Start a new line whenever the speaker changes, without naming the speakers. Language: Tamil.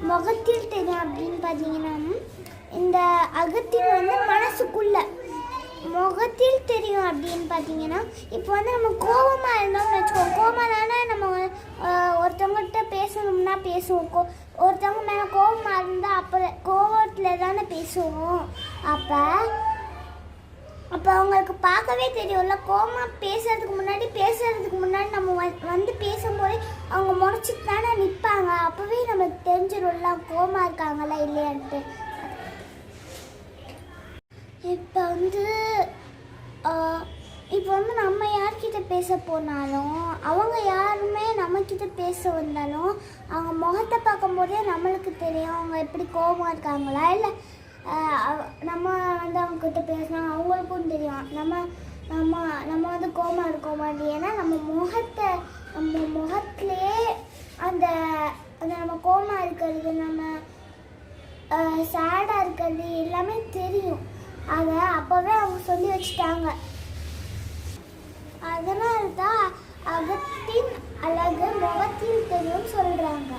முகத்தில் தெரியும் அப்படின்னு பார்த்தீங்கன்னா இந்த அகத்தில் வந்து மனசுக்குள்ள முகத்தில் தெரியும் அப்படின்னு பார்த்தீங்கன்னா இப்போ வந்து நம்ம கோபமாக இருந்தோம்னு வச்சுக்கோ கோபம்னால நம்ம ஒருத்தவங்கள்ட்ட பேசணும்னா பேசுவோம். கோ ஒருத்தவங்க மேலே கோபமாக இருந்தால் அப்போ கோபத்தில் தானே பேசுவோம். அப்போ அப்போ அவங்களுக்கு பார்க்கவே தெரியும்ல கோமா பேசுறதுக்கு முன்னாடி பேசுறதுக்கு முன்னாடி நம்ம வ- வந்து பேசும்போது அவங்க முறைச்சிட்டு தானே நிற்பாங்க அப்போவே நமக்கு தெரிஞ்சிடும்ல கோமா இருக்காங்களா இல்லையான்ட்டு. இப்போ வந்து ஆஹ், இப்போ வந்து நம்ம யார்கிட்ட பேச போனாலும் அவங்க யாருமே நம்மக்கிட்ட பேச வந்தாலும் அவங்க முகத்தை பார்க்கும்போதே நம்மளுக்கு தெரியும் அவங்க எப்படி கோபமாக இருக்காங்களா? இல்லை நம்ம வந்து அவங்க கிட்ட பேசினா அவங்களுக்கும் தெரியும். நம்ம நம்ம நம்ம வந்து கோமா இருக்கோமா ஏன்னா நம்ம முகத்தை நம்ம முகத்துலேயே அந்த நம்ம கோமா இருக்கிறது நம்ம சேடாக இருக்கிறது எல்லாமே தெரியும். அதை அப்போவே அவங்க சொல்லி வச்சுட்டாங்க. அதனால தான் அகத்தின் அழகு முகத்தில் தெரியும் சொல்கிறாங்க